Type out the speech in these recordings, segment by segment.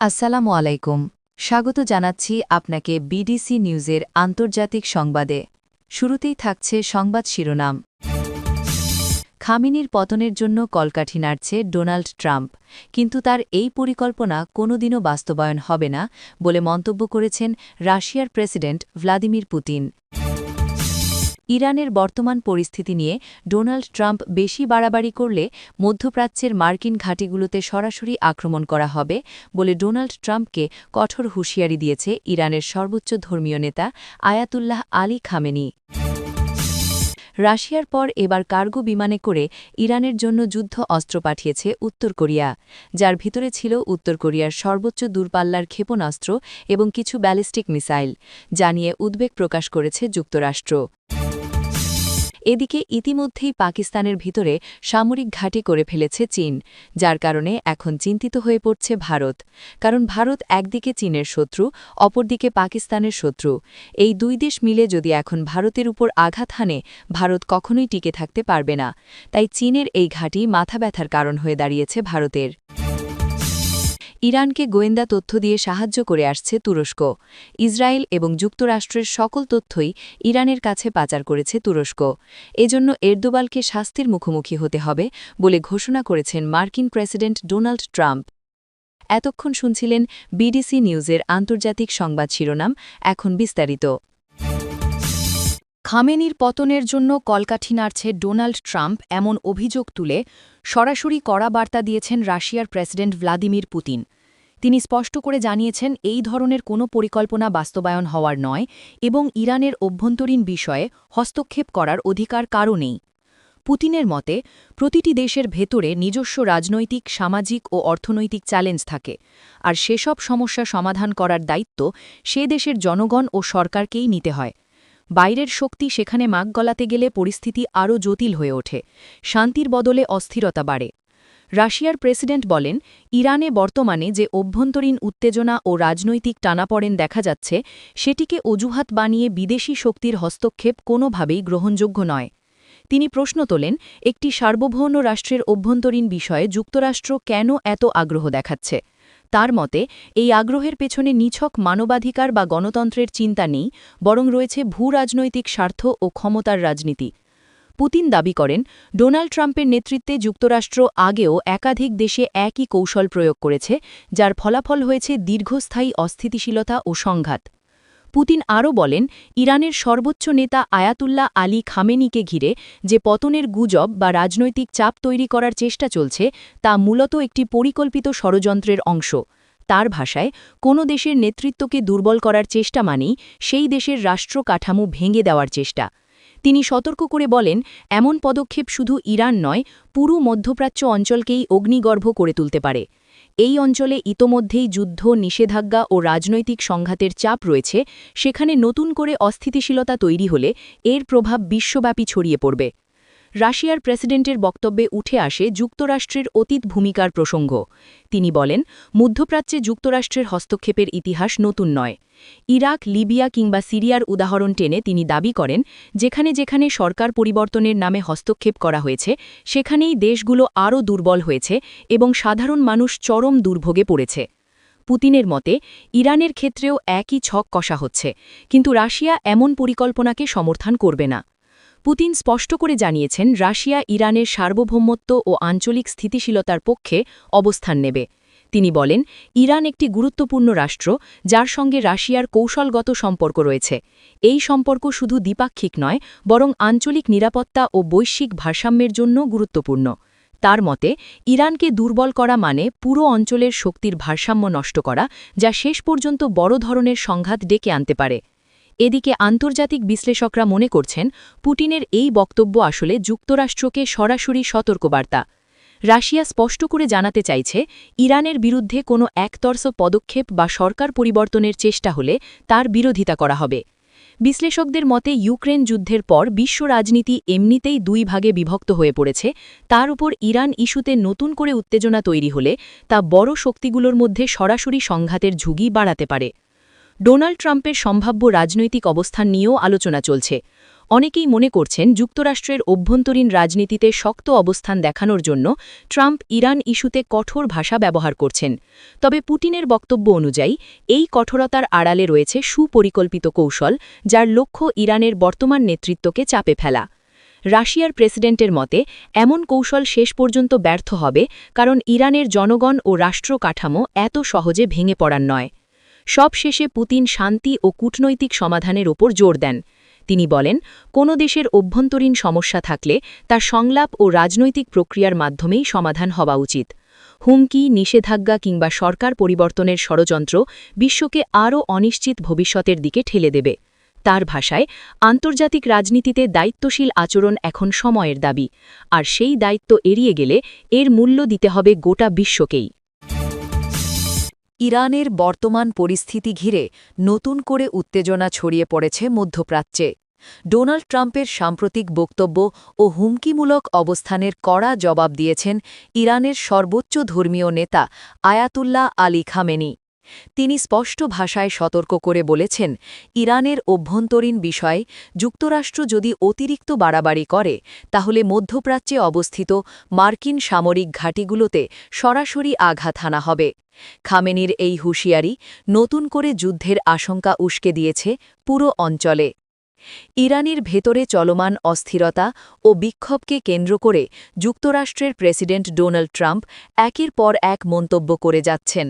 আসসালামু আলাইকুম। স্বাগত জানাচ্ছি আপনাকে বিডিসি নিউজের আন্তর্জাতিক সংবাদে। শুরুতেই থাকছে সংবাদ শিরোনাম। খামিনির পতনের জন্য কলকাঠি নাড়ছে ডোনাল্ড ট্রাম্প। কিন্তু তার এই পরিকল্পনা কোনোদিনও বাস্তবায়ন হবে না বলে মন্তব্য করেছেন রাশিয়ার প্রেসিডেন্ট ভ্লাদিমির পুতিন। ইরানের বর্তমান পরিস্থিতি নিয়ে ডোনাল্ড ট্রাম্প বেশি বাড়াবাড়ি করলে মধ্যপ্রাচ্যের মার্কিন ঘাঁটিগুলোতে সরাসরি আক্রমণ করা হবে বলে ডোনাল্ড ট্রাম্পকে কঠোর হুঁশিয়ারি দিয়েছে ইরানের সর্বোচ্চ ধর্মীয় নেতা আয়াতুল্লাহ আলী খামেনি। রাশিয়ার পর এবার কার্গো বিমানে করে ইরানের জন্য যুদ্ধ অস্ত্র পাঠিয়েছে উত্তর কোরিয়া, যার ভিতরে ছিল উত্তর কোরিয়ার সর্বোচ্চ দূরপাল্লার ক্ষেপণাস্ত্র এবং কিছু ব্যালিস্টিক মিসাইল, যা নিয়ে উদ্বেগ প্রকাশ করেছে যুক্তরাষ্ট্র। এদিকে ইতিমধ্যেই পাকিস্তানের ভিতরে সামরিক ঘাঁটি করে ফেলেছে চীন, যার কারণে এখন চিন্তিত হয়ে পড়ছে ভারত। কারণ ভারত একদিকে চীনের শত্রু, অপরদিকে পাকিস্তানের শত্রু। এই দুই দেশ মিলে যদি এখন ভারতের উপর আঘাত হানে, ভারত কখনোই টিকে থাকতে পারবে না। তাই চীনের এই ঘাঁটি মাথা ব্যথার কারণ হয়ে দাঁড়িয়েছে ভারতের। ইরানকে গোয়েন্দা তথ্য দিয়ে সাহায্য করে আসছে তুরস্ক। ইসরায়েল এবং যুক্তরাষ্ট্রের সকল তথ্যই ইরানের কাছে পাচার করেছে তুরস্ক। এজন্য এরদোবালকে শাস্তির মুখোমুখি হতে হবে বলে ঘোষণা করেছেন মার্কিন প্রেসিডেন্ট ডোনাল্ড ট্রাম্প। এতক্ষণ শুনছিলেন বিডিসি নিউজের আন্তর্জাতিক সংবাদ শিরোনাম, এখন বিস্তারিত। খামেনির পতনের জন্য কলকাঠি নাড়ছে ডোনাল্ড ট্রাম্প এমন অভিযোগ তুলে সরাসরি কড়া বার্তা দিয়েছেন রাশিয়ার প্রেসিডেন্ট ভ্লাদিমির পুতিন। তিনি স্পষ্ট করে জানিয়েছেন, এই ধরনের কোনো পরিকল্পনা বাস্তবায়ন হওয়ার নয় এবং ইরানের অভ্যন্তরীণ বিষয়ে হস্তক্ষেপ করার অধিকার কারও নেই। পুতিনের মতে, প্রতিটি দেশের ভেতরে নিজস্ব রাজনৈতিক, সামাজিক ও অর্থনৈতিক চ্যালেঞ্জ থাকে, আর সেসব সমস্যা সমাধান করার দায়িত্ব সে দেশের জনগণ ও সরকারকেই নিতে হয়। বাইরের শক্তি সেখানে মাগ গলাতে গেলে পরিস্থিতি আরও জটিল হয়ে ওঠে, শান্তির বদলে অস্থিরতা বাড়ে। রাশিয়ার প্রেসিডেন্ট বলেন, ইরানে বর্তমানে যে অভ্যন্তরীণ উত্তেজনা ও রাজনৈতিক টানাপড়েন দেখা যাচ্ছে, সেটিকে অজুহাত বানিয়ে বিদেশি শক্তির হস্তক্ষেপ কোনোভাবেই গ্রহণযোগ্য নয়। তিনি প্রশ্ন তোলেন, একটি সার্বভৌম রাষ্ট্রের অভ্যন্তরীণ বিষয়ে যুক্তরাষ্ট্র কেন এত আগ্রহ দেখাচ্ছে? তার মতে, এই আগ্রহের পেছনে নিছক মানবাধিকার বা গণতন্ত্রের চিন্তা নেই, বরং রয়েছে ভূ রাজনৈতিক স্বার্থ ও ক্ষমতার রাজনীতি। পুতিন দাবি করেন, ডোনাল্ড ট্রাম্পের নেতৃত্বে যুক্তরাষ্ট্র আগেও একাধিক দেশে একই কৌশল প্রয়োগ করেছে, যার ফলাফল হয়েছে দীর্ঘস্থায়ী অস্থিতিশীলতা ও সংঘাত। পুতিন আরও বলেন, ইরানের সর্বোচ্চ নেতা আয়াতুল্লাহ আলী খামেনিকে ঘিরে যে পতনের গুজব বা রাজনৈতিক চাপ তৈরি করার চেষ্টা চলছে, তা মূলত একটি পরিকল্পিত ষড়যন্ত্রের অংশ। তার ভাষায়, কোনো দেশের নেতৃত্বকে দুর্বল করার চেষ্টা মানেই সেই দেশের রাষ্ট্র কাঠামো ভেঙে দেওয়ার চেষ্টা। তিনি সতর্ক করে বলেন, এমন পদক্ষেপ শুধু ইরান নয়, পুরো মধ্যপ্রাচ্য অঞ্চলকেই অগ্নিগর্ভ করে তুলতে পারে। এই অঞ্চলে ইতোমধ্যেই যুদ্ধ, নিষেধাজ্ঞা ও রাজনৈতিক সংঘাতের চাপ রয়েছে, সেখানে নতুন করে অস্থিতিশীলতা তৈরি হলে এর প্রভাব বিশ্বব্যাপী ছড়িয়ে পড়বে। রাশিয়ার প্রেসিডেন্টের বক্তব্যে উঠে আসে যুক্তরাষ্ট্রের অতীত ভূমিকার প্রসঙ্গ। তিনি বলেন, মধ্যপ্রাচ্যে যুক্তরাষ্ট্রের হস্তক্ষেপের ইতিহাস নতুন নয়। ইরাক, লিবিয়া কিংবা সিরিয়ার উদাহরণ টেনে তিনি দাবি করেন, যেখানে যেখানে সরকার পরিবর্তনের নামে হস্তক্ষেপ করা হয়েছে, সেখানেই দেশগুলো আরও দুর্বল হয়েছে এবং সাধারণ মানুষ চরম দুর্ভোগে পড়েছে। পুতিনের মতে, ইরানের ক্ষেত্রেও একই ছক কষা হচ্ছে, কিন্তু রাশিয়া এমন পরিকল্পনাকে সমর্থন করবে না। পুতিন স্পষ্ট করে জানিয়েছেন, রাশিয়া ইরানের সার্বভৌমত্ব ও আঞ্চলিক স্থিতিশীলতার পক্ষে অবস্থান নেবে। তিনি বলেন, ইরান একটি গুরুত্বপূর্ণ রাষ্ট্র, যার সঙ্গে রাশিয়ার কৌশলগত সম্পর্ক রয়েছে। এই সম্পর্ক শুধু দ্বিপাক্ষিক নয়, বরং আঞ্চলিক নিরাপত্তা ও বৈশ্বিক ভারসাম্যের জন্য গুরুত্বপূর্ণ। তার মতে, ইরানকে দুর্বল করা মানে পুরো অঞ্চলের শক্তির ভারসাম্য নষ্ট করা, যা শেষ পর্যন্ত বড় ধরনের সংঘাত ডেকে আনতে পারে। এদিকে আন্তর্জাতিক বিশ্লেষকরা মনে করছেন পুটিনের এই বক্তব্য আসলে যুক্তরাষ্ট্রকে সরাসরি সতর্কবার্তা। রাশিয়া স্পষ্ট করে জানাতে চাইছে, ইরানের বিরুদ্ধে কোনো একতরস পদক্ষেপ বা সরকার পরিবর্তনের চেষ্টা হলে তার বিরোধিতা করা হবে। বিশ্লেষকদের মতে, ইউক্রেন যুদ্ধের পর বিশ্ব রাজনীতি এমনিতেই দুই ভাগে বিভক্ত হয়ে পড়েছে। তার উপর ইরান ইস্যুতে নতুন করে উত্তেজনা তৈরি হলে তা বড় শক্তিগুলোর মধ্যে সরাসরি সংঘাতের ঝুঁকি বাড়াতে পারে। ডোনাল্ড ট্রাম্পের সম্ভাব্য রাজনৈতিক অবস্থান নিয়েও আলোচনা চলছে। অনেকেই মনে করছেন যুক্তরাষ্ট্রের অভ্যন্তরীণ রাজনীতিতে শক্ত অবস্থান দেখানোর জন্য ট্রাম্প ইরান ইস্যুতে কঠোর ভাষা ব্যবহার করছেন। তবে পুটিনের বক্তব্য অনুযায়ী, এই কঠোরতার আড়ালে রয়েছে সুপরিকল্পিত কৌশল যার লক্ষ্য ইরানের বর্তমান নেতৃত্বকে চাপে ফেলা। রাশিয়ার প্রেসিডেন্টের মতে, এমন কৌশল শেষ পর্যন্ত ব্যর্থ হবে কারণ ইরানের জনগণ ও রাষ্ট্র কাঠামো এত সহজে ভেঙে পড়ার নয়। সব শেষে পুতিন শান্তি ও কূটনৈতিক সমাধানের ওপর জোর দেন। তিনি বলেন, কোনো দেশের অভ্যন্তরীণ সমস্যা থাকলে তার সংলাপ ও রাজনৈতিক প্রক্রিয়ার মাধ্যমেই সমাধান হওয়া উচিত। হুমকি, নিষেধাজ্ঞা কিংবা সরকার পরিবর্তনের ষড়যন্ত্র বিশ্বকে আরও অনিশ্চিত ভবিষ্যতের দিকে ঠেলে দেবে। তার ভাষায়, আন্তর্জাতিক রাজনীতিতে দায়িত্বশীল আচরণ এখন সময়ের দাবি, আর সেই দায়িত্ব এড়িয়ে গেলে এর মূল্য দিতে হবে গোটা বিশ্বকেই। ইরানের বর্তমান পরিস্থিতি ঘিরে নতুন করে উত্তেজনা ছড়িয়ে পড়েছে মধ্যপ্রাচ্যে। ডোনাল্ড ট্রাম্পের সাম্প্রতিক বক্তব্য ও হুমকিমূলক অবস্থানের কড়া জবাব দিয়েছেন ইরানের সর্বোচ্চ ধর্মীয় নেতা আয়াতুল্লাহ আলী খামেনি। তিনি স্পষ্ট ভাষায় সতর্ক করে বলেছেন, ইরানের অভ্যন্তরীণ বিষয়ে, যুক্তরাষ্ট্র যদি অতিরিক্ত বাড়াবাড়ি করে, তাহলে মধ্যপ্রাচ্যে অবস্থিত মার্কিন সামরিক ঘাঁটিগুলোতে সরাসরি আঘাত হানা হবে। খামেনির এই হুঁশিয়ারি নতুন করে যুদ্ধের আশঙ্কা উস্কে দিয়েছে পুরো অঞ্চলে। ইরানের ভেতরে চলমান অস্থিরতা ও বিক্ষোভকে কেন্দ্র করে যুক্তরাষ্ট্রের প্রেসিডেন্ট ডোনাল্ড ট্রাম্প একের পর এক মন্তব্য করে যাচ্ছেন।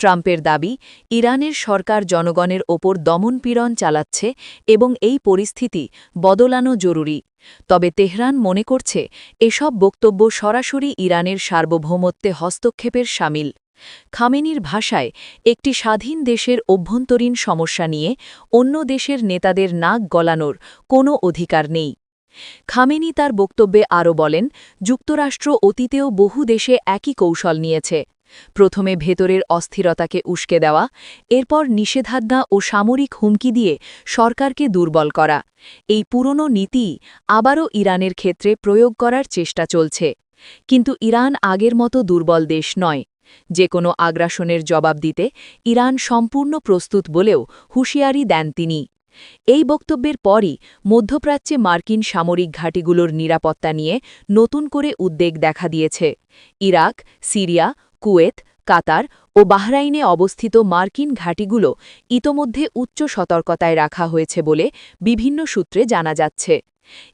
ট্রাম্পের দাবি, ইরানের সরকার জনগণের ওপর দমনপীড়ন চালাচ্ছে এবং এই পরিস্থিতি বদলানো জরুরি। তবে তেহরান মনে করছে, এসব বক্তব্য সরাসরি ইরানের সার্বভৌমত্বে হস্তক্ষেপের সামিল। খামেনির ভাষায় একটি স্বাধীন দেশের অভ্যন্তরীণ সমস্যা নিয়ে অন্য দেশের নেতাদের নাক গলানোর কোনো অধিকার নেই। খামেনি তার বক্তব্যে আরও বলেন, যুক্তরাষ্ট্র অতীতেও বহু দেশে একই কৌশল নিয়েছে। প্রথমে ভেতরের অস্থিরতাকে উস্কে দেওয়া, এরপর নিষেধাজ্ঞা ও সামরিক হুমকি দিয়ে সরকারকে দুর্বল করা। এই পুরনো নীতি আবারও ইরানের ক্ষেত্রে প্রয়োগ করার চেষ্টা চলছে। কিন্তু ইরান আগের মতো দুর্বল দেশ নয়। যে কোনো আগ্রাসনের জবাব দিতে ইরান সম্পূর্ণ প্রস্তুত বলেও হুঁশিয়ারি দেন তিনি। এই বক্তব্যের পরই মধ্যপ্রাচ্যে মার্কিন সামরিক ঘাঁটিগুলোর নিরাপত্তা নিয়ে নতুন করে উদ্বেগ দেখা দিয়েছে। ইরাক, সিরিয়া, কুয়েত, কাতার ও বাহরাইনে অবস্থিত মার্কিন ঘাঁটিগুলো ইতোমধ্যে উচ্চ সতর্কতায় রাখা হয়েছে বলে বিভিন্ন সূত্রে জানা যাচ্ছে।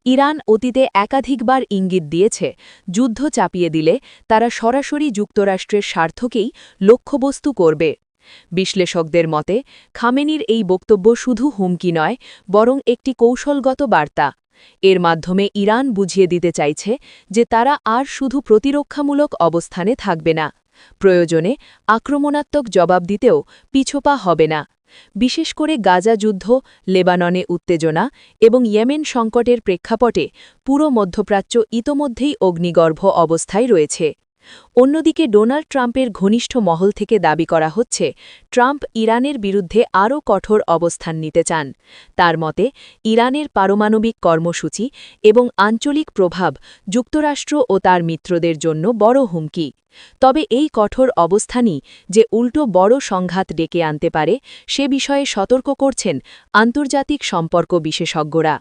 ইরান অতীতে একাধিকবার ইঙ্গিত দিয়েছে, যুদ্ধ চাপিয়ে দিলে তারা সরাসরি যুক্তরাষ্ট্রের স্বার্থকেই লক্ষ্যবস্তু করবে। বিশ্লেষকদের মতে, খামেনির এই বক্তব্য শুধু হুমকি নয়, বরং একটি কৌশলগত বার্তা। এর মাধ্যমে ইরান বুঝিয়ে দিতে চাইছে যে তারা আর শুধু প্রতিরক্ষামূলক অবস্থানে থাকবে না। প্রয়োজনে আক্রমণাত্মক জবাব দিতেও পিছোপা হবে না। বিশেষ করে গাজা যুদ্ধ, লেবাননে উত্তেজনা এবং ইয়েমেন সংকটের প্রেক্ষাপটে পুরো মধ্যপ্রাচ্য ইতোমধ্যেই অগ্নিগর্ভ অবস্থায় রয়েছে। অন্যদিকে ডোনাল্ড ট্রাম্পের ঘনিষ্ঠ মহল থেকে দাবি করা হচ্ছে, ট্রাম্প ইরানের বিরুদ্ধে আরও কঠোর অবস্থান নিতে চান। তার মতে, ইরানের পারমাণবিক কর্মসূচি এবং আঞ্চলিক প্রভাব যুক্তরাষ্ট্র ও তার মিত্রদের জন্য বড় হুমকি। তবে এই কঠোর অবস্থানই যে উল্টো বড় সংঘাত ডেকে আনতে পারে, সে বিষয়ে সতর্ক করছেন আন্তর্জাতিক সম্পর্ক বিশেষজ্ঞরা।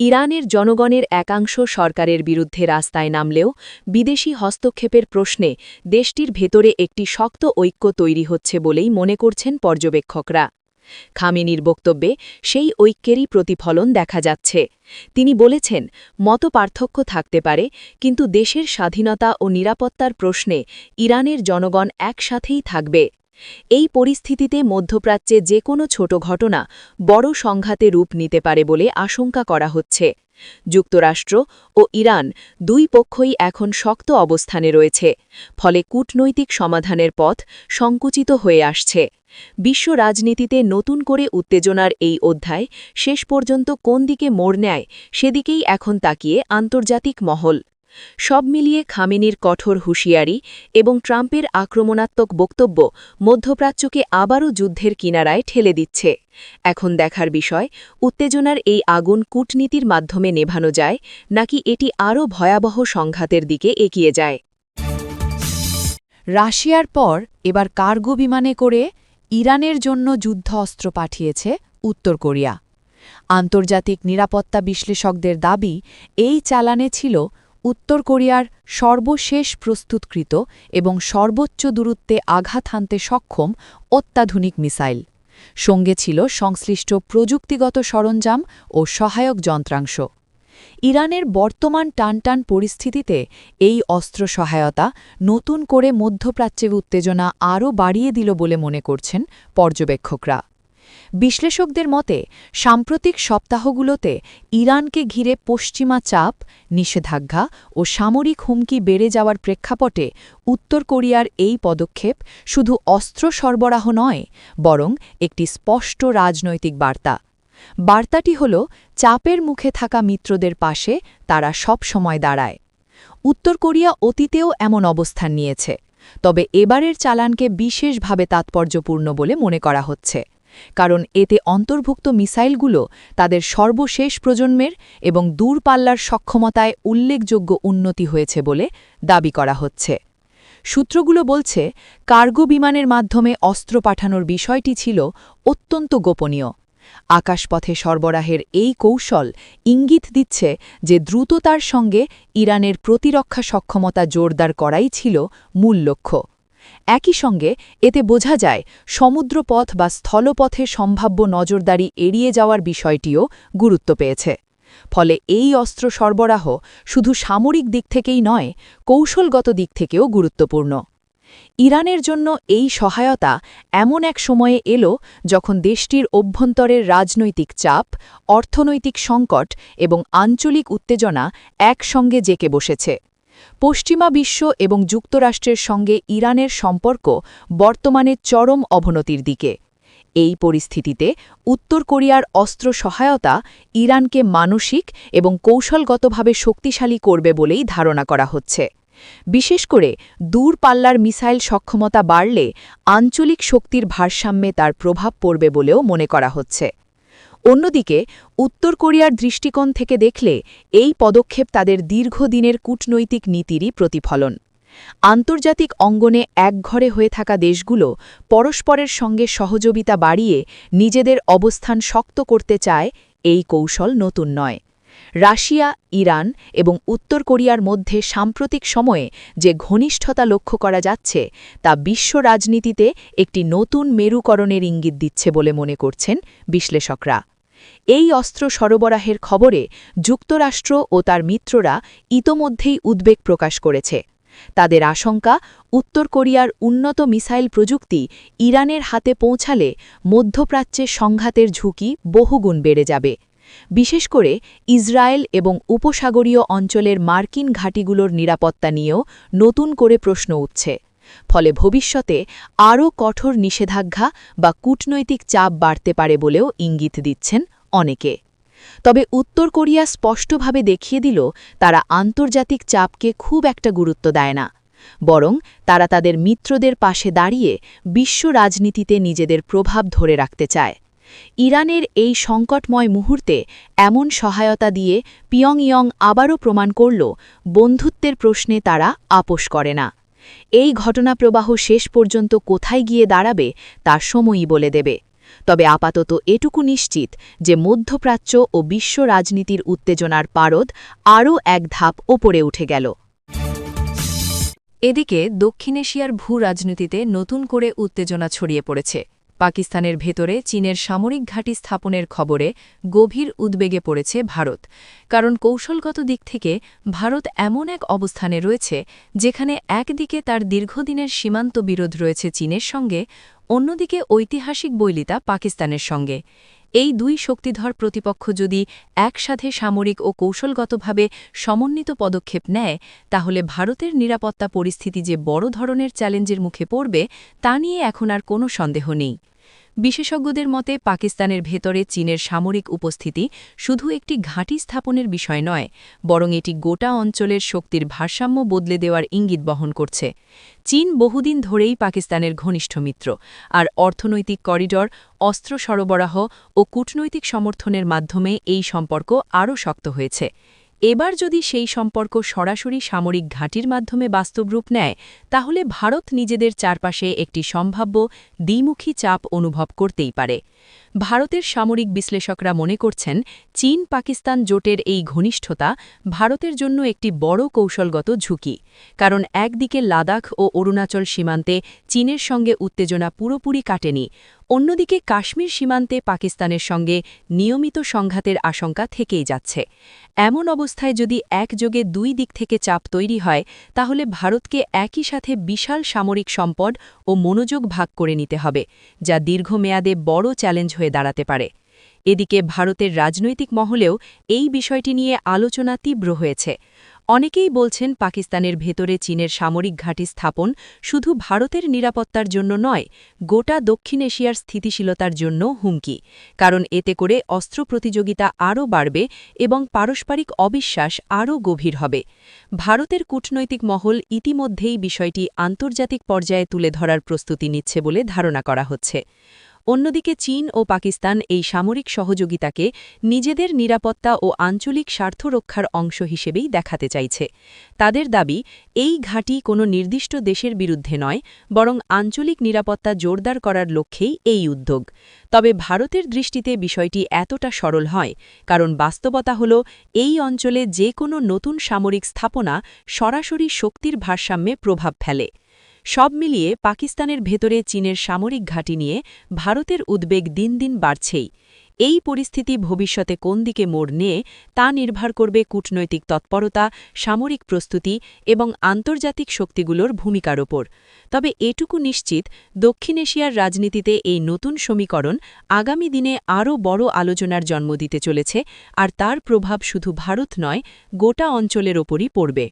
ইরানের জনগণের একাংশ সরকারের বিরুদ্ধে রাস্তায় নামলেও বিদেশি হস্তক্ষেপের প্রশ্নে দেশটির ভেতরে একটি শক্ত ঐক্য তৈরি হচ্ছে বলেই মনে করছেন পর্যবেক্ষকরা। খামেনির বক্তব্যে সেই ঐক্যেরই প্রতিফলন দেখা যাচ্ছে। তিনি বলেছেন মত পার্থক্য থাকতে পারে, কিন্তু দেশের স্বাধীনতা ও নিরাপত্তার প্রশ্নে ইরানের জনগণ একসাথেই থাকবে। এই পরিস্থিতিতে মধ্যপ্রাচ্যে যে কোনো ছোট ঘটনা বড় সংঘাতে রূপ নিতে পারে বলে আশঙ্কা করা হচ্ছে। যুক্তরাষ্ট্র ও ইরান দুই পক্ষই এখন শক্ত অবস্থানে রয়েছে, ফলে কূটনৈতিক সমাধানের পথ সংকুচিত হয়ে আসছে। বিশ্ব রাজনীতিতে নতুন করে উত্তেজনার এই অধ্যায় শেষ পর্যন্ত কোন দিকে মোড় নেয় সেদিকেই এখন তাকিয়ে আন্তর্জাতিক মহল। সব মিলিয়ে খামেনির কঠোর হুঁশিয়ারি এবং ট্রাম্পের আক্রমণাত্মক বক্তব্য মধ্যপ্রাচ্যকে আবারও যুদ্ধের কিনারায় ঠেলে দিচ্ছে। এখন দেখার বিষয়, উত্তেজনার এই আগুন কূটনীতির মাধ্যমে নেভানো যায় নাকি এটি আরও ভয়াবহ সংঘাতের দিকে এগিয়ে যায়? রাশিয়ার পর এবার কার্গো বিমানে করে ইরানের জন্য যুদ্ধ অস্ত্র পাঠিয়েছে উত্তর কোরিয়া। আন্তর্জাতিক নিরাপত্তা বিশ্লেষকদের দাবি, এই চালানে ছিল উত্তর কোরিয়ার সর্বশেষ প্রস্তুতকৃত এবং সর্বোচ্চ দূরত্বে আঘাত হানতে সক্ষম অত্যাধুনিক মিসাইল। সঙ্গে ছিল সংশ্লিষ্ট প্রযুক্তিগত সরঞ্জাম ও সহায়ক যন্ত্রাংশ। ইরানের বর্তমান টানটান পরিস্থিতিতে এই অস্ত্র সহায়তা নতুন করে মধ্যপ্রাচ্যের উত্তেজনা আরও বাড়িয়ে দিল বলে মনে করছেন পর্যবেক্ষকরা। বিশ্লেষকদের মতে, সাম্প্রতিক সপ্তাহগুলোতে ইরানকে ঘিরে পশ্চিমা চাপ, নিষেধাজ্ঞা ও সামরিক হুমকি বেড়ে যাওয়ার প্রেক্ষাপটে উত্তর কোরিয়ার এই পদক্ষেপ শুধু অস্ত্র সরবরাহ নয়, বরং একটি স্পষ্ট রাজনৈতিক বার্তা। বার্তাটি হল, চাপের মুখে থাকা মিত্রদের পাশে তারা সব সময় দাঁড়ায়। উত্তর কোরিয়া অতীতেও এমন অবস্থান নিয়েছে, তবে এবারের চালানকে বিশেষভাবে তাৎপর্যপূর্ণ বলে মনে করা হচ্ছে। কারণ এতে অন্তর্ভুক্ত মিসাইলগুলো তাদের সর্বশেষ প্রজন্মের এবং দূরপাল্লার সক্ষমতায় উল্লেখযোগ্য উন্নতি হয়েছে বলে দাবি করা হচ্ছে। সূত্রগুলো বলছে, কার্গো বিমানের মাধ্যমে অস্ত্র পাঠানোর বিষয়টি ছিল অত্যন্ত গোপনীয়। আকাশপথে সরবরাহের এই কৌশল ইঙ্গিত দিচ্ছে যে দ্রুততার সঙ্গে ইরানের প্রতিরক্ষা সক্ষমতা জোরদার করাই ছিল মূল লক্ষ্য। একই সঙ্গে এতে বোঝা যায় সমুদ্রপথ বা স্থলপথে সম্ভাব্য নজরদারি এড়িয়ে যাওয়ার বিষয়টিও গুরুত্ব পেয়েছে। ফলে এই অস্ত্র সরবরাহ শুধু সামরিক দিক থেকেই নয়, কৌশলগত দিক থেকেও গুরুত্বপূর্ণ। ইরানের জন্য এই সহায়তা এমন এক সময়ে এলো যখন দেশটির অভ্যন্তরের রাজনৈতিক চাপ, অর্থনৈতিক সংকট এবং আঞ্চলিক উত্তেজনা একসঙ্গে জেকে বসেছে। পশ্চিমা বিশ্ব এবং যুক্তরাষ্ট্রের সঙ্গে ইরানের সম্পর্ক বর্তমানে চরম অবনতির দিকে। এই পরিস্থিতিতে উত্তর কোরিয়ার অস্ত্র সহায়তা ইরানকে মানসিক এবং কৌশলগতভাবে শক্তিশালী করবে বলেই ধারণা করা হচ্ছে। বিশেষ করে দূরপাল্লার মিসাইল সক্ষমতা বাড়লে আঞ্চলিক শক্তির ভারসাম্যে তার প্রভাব পড়বে বলেও মনে করা হচ্ছে। অন্যদিকে, উত্তর কোরিয়ার দৃষ্টিকোণ থেকে দেখলে, এই পদক্ষেপ তাদের দীর্ঘদিনের কূটনৈতিক নীতিরই প্রতিফলন। আন্তর্জাতিক অঙ্গনে একঘরে হয়ে থাকা দেশগুলো পরস্পরের সঙ্গে সহযোগিতা বাড়িয়ে নিজেদের অবস্থান শক্ত করতে চায়, এই কৌশল নতুন নয়। রাশিয়া, ইরান এবং উত্তর কোরিয়ার মধ্যে সাম্প্রতিক সময়ে যে ঘনিষ্ঠতা লক্ষ্য করা যাচ্ছে, তা বিশ্ব রাজনীতিতে একটি নতুন মেরুকরণের ইঙ্গিত দিচ্ছে বলে মনে করছেন বিশ্লেষকরা। এই অস্ত্র সরবরাহের খবরে যুক্তরাষ্ট্র ও তার মিত্ররা ইতোমধ্যেই উদ্বেগ প্রকাশ করেছে। তাদের আশঙ্কা, উত্তর কোরিয়ার উন্নত মিসাইল প্রযুক্তি ইরানের হাতে পৌঁছালে মধ্যপ্রাচ্যে সংঘাতের ঝুঁকি বহুগুণ বেড়ে যাবে। বিশেষ করে ইসরায়েল এবং উপসাগরীয় অঞ্চলের মার্কিন ঘাঁটিগুলোর নিরাপত্তা নিয়েও নতুন করে প্রশ্ন উঠছে। ফলে ভবিষ্যতে আরও কঠোর নিষেধাজ্ঞা বা কূটনৈতিক চাপ বাড়তে পারে বলেও ইঙ্গিত দিচ্ছেন অনেকে। তবে উত্তর কোরিয়া স্পষ্টভাবে দেখিয়ে দিল, তারা আন্তর্জাতিক চাপকে খুব একটা গুরুত্ব দেয় না। বরং তারা তাদের মিত্রদের পাশে দাঁড়িয়ে বিশ্ব রাজনীতিতে নিজেদের প্রভাব ধরে রাখতে চায়। ইরানের এই সংকটময় মুহূর্তে এমন সহায়তা দিয়ে পিয়ংইয়ং আবারও প্রমাণ করল, বন্ধুত্বের প্রশ্নে তারা আপোষ করে না। এই ঘটনাপ্রবাহ শেষ পর্যন্ত কোথায় গিয়ে দাঁড়াবে তা সময়ই বলে দেবে। তবে আপাতত এটুকু নিশ্চিত যে মধ্যপ্রাচ্য ও বিশ্ব রাজনীতির উত্তেজনার পারদ আরও এক ধাপ ওপরে উঠে গেল। এদিকে দক্ষিণ এশিয়ার ভূ রাজনীতিতে নতুন করে উত্তেজনা ছড়িয়ে পড়েছে। পাকিস্তানের ভেতরে চীনের সামরিক ঘাঁটি স্থাপনের খবরে গভীর উদ্বেগে পড়েছে ভারত। কারণ কৌশলগত দিক থেকে ভারত এমন এক অবস্থানে রয়েছে যেখানে একদিকে তার দীর্ঘদিনের সীমান্ত বিরোধ রয়েছে চীনের সঙ্গে, অন্যদিকে ঐতিহাসিক বৈলিতা পাকিস্তানের সঙ্গে। এই দুই শক্তিধর প্রতিপক্ষ যদি একসাথে সামরিক ও কৌশলগতভাবে সমন্বিত পদক্ষেপ নেয়, তাহলে ভারতের নিরাপত্তা পরিস্থিতি যে বড় ধরনের চ্যালেঞ্জের মুখে পড়বে, তা নিয়ে এখন আর কোনো সন্দেহ নেই। বিশেষজ্ঞদের মতে, পাকিস্তানের ভেতরে চীনের সামরিক উপস্থিতি শুধু একটি ঘাঁটি স্থাপনের বিষয় নয়, বরং এটি গোটা অঞ্চলের শক্তির ভারসাম্য বদলে দেওয়ার ইঙ্গিত বহন করছে। চীন বহুদিন ধরেই পাকিস্তানের ঘনিষ্ঠ মিত্র, আর অর্থনৈতিক করিডর, অস্ত্র সরবরাহ ও কূটনৈতিক সমর্থনের মাধ্যমে এই সম্পর্ক আরও শক্ত হয়েছে। এবার যদি সেই সম্পর্ক সরাসরি সামরিক ঘাঁটির মাধ্যমে বাস্তব রূপ নেয়, তাহলে ভারত নিজেদের চারপাশে একটি সম্ভাব্য দ্বিমুখী চাপ অনুভব করতেই পারে। ভারতের সামরিক বিশ্লেষকরা মনে করছেন, চীন পাকিস্তান জোটের এই ঘনিষ্ঠতা ভারতের জন্য একটি বড় কৌশলগত ঝুঁকি, কারণ একদিকে লাদাখ ও অরুণাচল সীমান্তে চীনের সঙ্গে উত্তেজনা পুরোপুরি কাটেনি অন্যদিকে কাশ্মীর সীমান্তে পাকিস্তানের সঙ্গে নিয়মিত সংঘাতের আশঙ্কা থেকেই যাচ্ছে। এমন অবস্থায় যদি একযোগে দুই দিক থেকে চাপ তৈরি হয়, তাহলে ভারতকে একই সাথে বিশাল সামরিক সম্পদ ও মনোযোগ ভাগ করে নিতে হবে, যা দীর্ঘমেয়াদে বড় চ্যালেঞ্জ হয়ে দাঁড়াতে পারে। এদিকে ভারতের রাজনৈতিক মহলেও এই বিষয়টি নিয়ে আলোচনা তীব্র হয়েছে। অনেকেই বলছেন পাকিস্তানের ভেতরে চীনের সামরিক ঘাঁটি স্থাপন শুধু ভারতের নিরাপত্তার জন্য নয়, গোটা দক্ষিণ এশিয়ার স্থিতিশীলতার জন্য হুমকি। কারণ এতে করে অস্ত্র প্রতিযোগিতা আরও বাড়বে এবং পারস্পরিক অবিশ্বাস আরও গভীর হবে। ভারতের কূটনৈতিক মহল ইতিমধ্যেই বিষয়টি আন্তর্জাতিক পর্যায়ে তুলে ধরার প্রস্তুতি নিচ্ছে বলে ধারণা করা হচ্ছে। অন্যদিকে চীন ও পাকিস্তান এই সামরিক সহযোগিতাকে নিজেদের নিরাপত্তা ও আঞ্চলিক স্বার্থ রক্ষার অংশ হিসেবেই দেখাতে চাইছে। তাদের দাবি, এই ঘাঁটি কোনো নির্দিষ্ট দেশের বিরুদ্ধে নয়, বরং আঞ্চলিক নিরাপত্তা জোরদার করার লক্ষ্যেই এই উদ্যোগ। তবে ভারতের দৃষ্টিতে বিষয়টি এতটা সরল হয়, কারণ বাস্তবতা হল, এই অঞ্চলে যে কোনো নতুন সামরিক স্থাপনা সরাসরি শক্তির ভারসাম্যে প্রভাব ফেলে। সব মিলিয়ে পাকিস্তানের ভেতরে চীনের সামরিক ঘাঁটি নিয়ে ভারতের উদ্বেগ দিন দিন বাড়ছেই। এই পরিস্থিতি ভবিষ্যতে কোন দিকে মোড় নিয়ে তা নির্ভর করবে কূটনৈতিক তৎপরতা, সামরিক প্রস্তুতি এবং আন্তর্জাতিক শক্তিগুলোর ভূমিকার ওপর। তবে এটুকু নিশ্চিত, দক্ষিণ এশিয়ার রাজনীতিতে এই নতুন সমীকরণ আগামী দিনে আরও বড় আলোচনার জন্ম দিতে চলেছে, আর তার প্রভাব শুধু ভারত নয়, গোটা অঞ্চলের ওপরই পড়বে।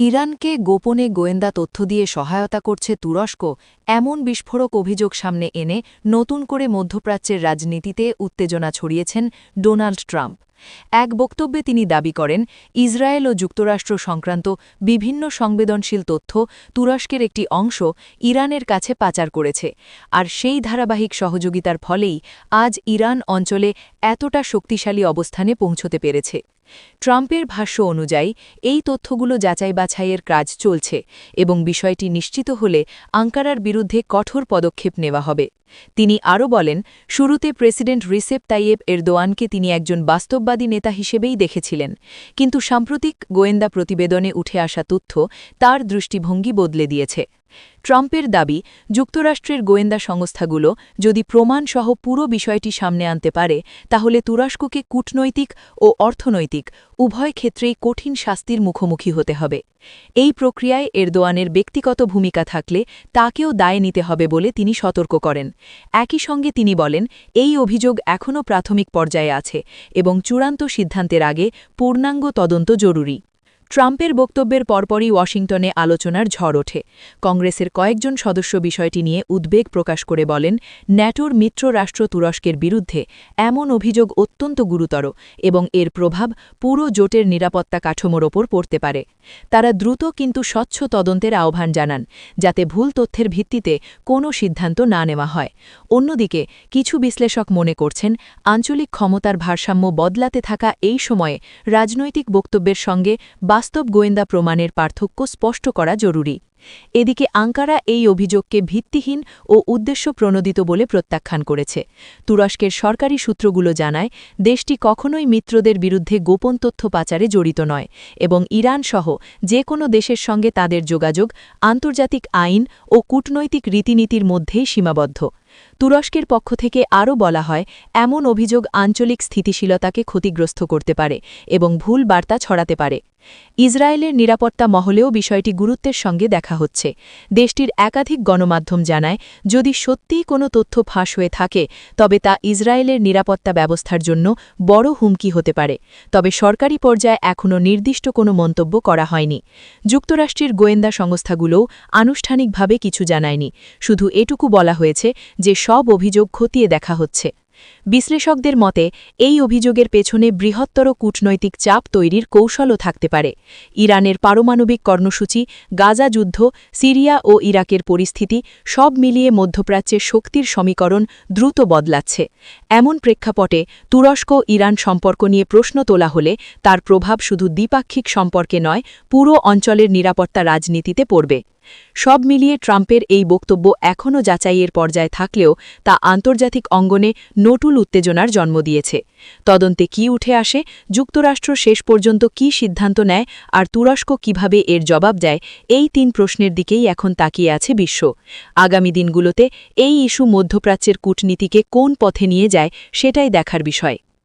ইরানকে গোপনে গোয়েন্দা তথ্য দিয়ে সহায়তা করছে তুরস্ক, এমন বিস্ফোরক অভিযোগ সামনে এনে নতুন করে মধ্যপ্রাচ্যের রাজনীতিতে উত্তেজনা ছড়িয়েছেন ডোনাল্ড ট্রাম্প। এক বক্তব্যে তিনি দাবি করেন, ইসরায়েল ও যুক্তরাষ্ট্র সংক্রান্ত বিভিন্ন সংবেদনশীল তথ্য তুরস্কের একটি অংশ ইরানের কাছে পাচার করেছে, আর সেই ধারাবাহিক সহযোগিতার ফলেই আজ ইরান অঞ্চলে এতটা শক্তিশালী অবস্থানে পৌঁছতে পেরেছে। ট্রাম্পের ভাষ্য অনুযায়ী, এই তথ্যগুলো যাচাই বাছাইয়ের কাজ চলছে এবং বিষয়টি নিশ্চিত হলে আঙ্কারার বিরুদ্ধে কঠোর পদক্ষেপ নেওয়া হবে। তিনি আরও বলেন, শুরুতে প্রেসিডেন্ট রিসেপ তাইয়েব এরদোয়ানকে তিনি একজন বাস্তববাদী নেতা হিসেবেই দেখেছিলেন, কিন্তু সাম্প্রতিক গোয়েন্দা প্রতিবেদনে উঠে আসা তথ্য তার দৃষ্টিভঙ্গি বদলে দিয়েছে। ট্রাম্পের দাবি, যুক্তরাষ্ট্রের গোয়েন্দা সংস্থাগুলো যদি প্রমাণসহ পুরো বিষয়টি সামনে আনতে পারে, তাহলে তুরস্ককে কূটনৈতিক ও অর্থনৈতিক উভয় ক্ষেত্রেই কঠিন শাস্তির মুখোমুখি হতে হবে। এই প্রক্রিয়ায় এরদোয়ানের ব্যক্তিগত ভূমিকা থাকলে তাকেও দায় নিতে হবে বলে তিনি সতর্ক করেন। একই সঙ্গে তিনি বলেন, এই অভিযোগ এখনও প্রাথমিক পর্যায়ে আছে এবং চূড়ান্ত সিদ্ধান্তের আগে পূর্ণাঙ্গ তদন্ত জরুরি। ট্রাম্পের বক্তব্যের পরপরই ওয়াশিংটনে আলোচনার ঝড় ওঠে। কংগ্রেসের কয়েকজন সদস্য বিষয়টি নিয়ে উদ্বেগ প্রকাশ করে বলেন, ন্যাটোর মিত্র রাষ্ট্র তুরস্কের বিরুদ্ধে এমন অভিযোগ অত্যন্ত গুরুতর এবং এর প্রভাব পুরো জোটের নিরাপত্তা কাঠামোর ওপর পড়তে পারে। তারা দ্রুত কিন্তু স্বচ্ছ তদন্তের আহ্বান জানান, যাতে ভুল তথ্যের ভিত্তিতে কোনো সিদ্ধান্ত না নেওয়া হয়। অন্যদিকে, কিছু বিশ্লেষক মনে করছেন, আঞ্চলিক ক্ষমতার ভারসাম্য বদলাতে থাকা এই সময়ে রাজনৈতিক বক্তব্যের সঙ্গে বাস্তব গোয়েন্দা প্রমাণের পার্থক্য স্পষ্ট করা জরুরি। এদিকে আঙ্কারা এই অভিযোগকে ভিত্তিহীন ও উদ্দেশ্য প্রণোদিত বলে প্রত্যাখ্যান করেছে। তুরস্কের সরকারি সূত্রগুলো জানায়, দেশটি কখনোই মিত্রদের বিরুদ্ধে গোপন তথ্য পাচারে জড়িত নয় এবং ইরান সহ যে কোনো দেশের সঙ্গে তাদের যোগাযোগ, আন্তর্জাতিক আইন ও কূটনৈতিক রীতিনীতির মধ্যেই সীমাবদ্ধ। তুরস্কের পক্ষ থেকে আরও বলা হয়, এমন অভিযোগ আঞ্চলিক স্থিতিশীলতাকে ক্ষতিগ্রস্ত করতে পারে এবং ভুল বার্তা ছড়াতে পারে। ইসরায়েলের নিরাপত্তা মহলেও বিষয়টি গুরুত্বের সঙ্গে দেখা হচ্ছে। দেশটির একাধিক গণমাধ্যম জানায়, যদি সত্যিই কোনো তথ্য ফাঁস হয়ে থাকে, তবে তা ইসরায়েলের নিরাপত্তা ব্যবস্থার জন্য বড় হুমকি হতে পারে। তবে সরকারি পর্যায়ে এখনও নির্দিষ্ট কোনো মন্তব্য করা হয়নি। যুক্তরাষ্ট্রের গোয়েন্দা সংস্থাগুলোও আনুষ্ঠানিকভাবে কিছু জানায়নি। শুধু এটুকু বলা হয়েছে যে সব অভিযোগ খতিয়ে দেখা হচ্ছে। বিশ্লেষকদের মতে, এই অভিযোগের পেছনে বৃহত্তর কূটনৈতিক চাপ তৈরির কৌশলও থাকতে পারে। ইরানের পারমাণবিক কর্মসূচি, গাজা যুদ্ধ, সিরিয়া ও ইরাকের পরিস্থিতি সব মিলিয়ে মধ্যপ্রাচ্যের শক্তির সমীকরণ দ্রুত বদলাচ্ছে। এমন প্রেক্ষাপটে তুরস্ক ইরান সম্পর্ক নিয়ে প্রশ্ন তোলা হলে তার প্রভাব শুধু দ্বিপাক্ষিক সম্পর্কে নয়, পুরো অঞ্চলের নিরাপত্তা রাজনীতিতে পড়বে। সব মিলিয়ে ট্রাম্পের এই বক্তব্য এখনও যাচাইয়ের পর্যায়ে থাকলেও তা আন্তর্জাতিক অঙ্গনে নতুন উত্তেজনার জন্ম দিয়েছে। তদন্তে কি উঠে আসে, যুক্তরাষ্ট্র শেষ পর্যন্ত কি সিদ্ধান্ত নেয়, আর তুরস্ক কীভাবে এর জবাব দেয়, এই তিন প্রশ্নের দিকেই এখন তাকিয়ে আছে বিশ্ব। আগামী দিনগুলোতে এই ইস্যু মধ্যপ্রাচ্যের কূটনীতিকে কোন পথে নিয়ে যায়, সেটাই দেখার বিষয়।